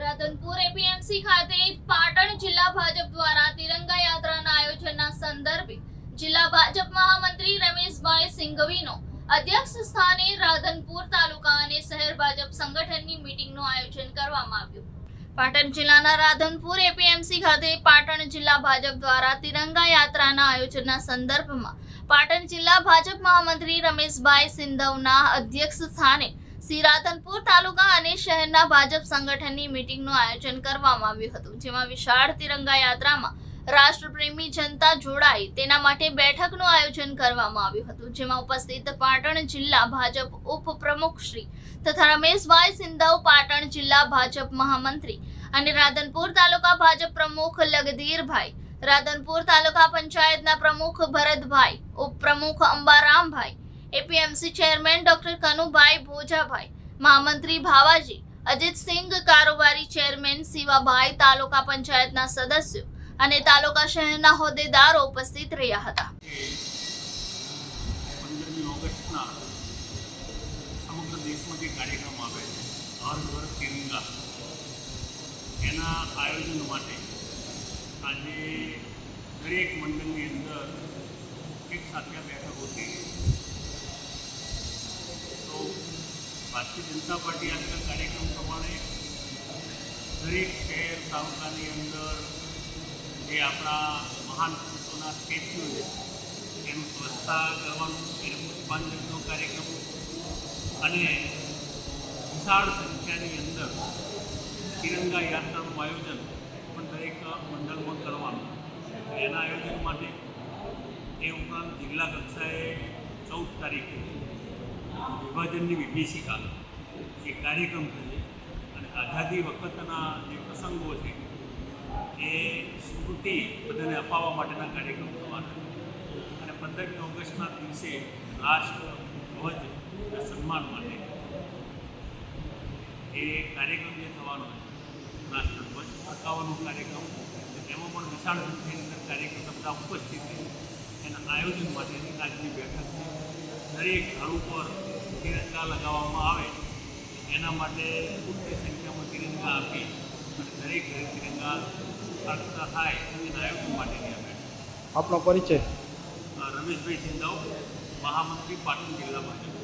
Radhanpur APMC ખાતે પાટણ જિલ્લા ભાજપ દ્વારા તિરંગા યાત્રાના આયોજનના સંદર્ભે જિલ્લા ભાજપ મહામંત્રી રમેશભાઈ સિંઘવીનો અધ્યક્ષ સ્થાને રાધનપુર તાલુકા અને શહેર ભાજપ સંગઠનની મીટિંગનું આયોજન કરવામાં આવ્યું. પાટણ જિલ્લાના રાધનપુર એપીએમસી ખાતે પાટણ જિલ્લા ભાજપ દ્વારા તિરંગા યાત્રાના આયોજનના સંદર્ભમાં પાટણ જિલ્લા ભાજપ મહામંત્રી રમેશભાઈ સિંધવના અધ્યક્ષ સ્થાને શ્રી રાધનપુર તાલુકા અને શહેરના ભાજપ સંગઠનની મીટિંગનું આયોજન કરવામાં આવ્યું હતું, જેમાં વિશાળ તિરંગા યાત્રામાં રાષ્ટ્રપ્રેમી જનતા જોડાય તેના માટે બેઠકનું આયોજન કરવામાં આવ્યું હતું, જેમાં ઉપસ્થિત પાટણ જિલ્લા ભાજપ ઉપપ્રમુખ શ્રી તથા રમેશભાઈ સિંધવ, પાટણ જિલ્લા ભાજપ મહામંત્રી અને રાધનપુર તાલુકા ભાજપ પ્રમુખ લગધીરભાઈ, રાધનપુર તાલુકા પંચાયતના પ્રમુખ ભરતભાઈ, ઉપપ્રમુખ Ambarambhai APMC chairman doctor Kanubhai Bhojabhai, મહામંત્રી ભાવાજી અજીતસિંહ કારોબારી ચેરમેન શિવાભાઈ તાલુકા પંચાયતના સદસ્યો અને તાલુકા શહેરના હોદ્દેદારો ઉપસ્થિત રહ્યા હતા. એના આયોજન માટે આજે દરેક મંડળની અંદર એક સાથે બેઠક હતી ભારતીય જનતા પાર્ટી આજના કાર્યક્રમ પ્રમાણે દરેક શહેર, તાલુકાની અંદર જે આપણા મહાન પુરુષોના સ્ટેચ્યુ છે, એનું સ્વચ્છતા કરવાનું, એનું પુષ્પાંજલિનો કાર્યક્રમ અને વિશાળ સંખ્યાની અંદર તિરંગા યાત્રાનું આયોજન પણ દરેક મંડળમાં કરવાનું એના આયોજન માટે એ ઉપરાંત જિલ્લા કક્ષાએ ચૌદ તારીખે વિભાજનની વિભીષિકા એ કાર્યક્રમ થશે. અને આઝાદી વખતના જે પ્રસંગો છે, એ સ્મૃતિ બધાને અપાવવા માટેના કાર્યક્રમ થવાના. અને પંદરમી ઓગસ્ટના દિવસે રાષ્ટ્ર ધ્વજના સન્માન માટે એ કાર્યક્રમ જે થવાનો છે રાષ્ટ્રધ્વજ ફરકાવવાનો કાર્યક્રમ એમાં પણ વિશાળ સંખ્યાની અંદર કાર્યક્રમ બધા ઉપસ્થિત છે. એના આયોજન માટેની આજની બેઠક દરેક ઘર ઉપર તિરંગા લગાવવામાં આવે એના માટે પૂરતી સંખ્યામાં તિરંગા આપી અને દરેક ઘરે તિરંગા ફરકતા થાય એના આયોજન માટેની આ બેઠક આપનો પરિચય? રમેશભાઈ સિંધાવ મહામંત્રી પાટણ જિલ્લા ભાજપ.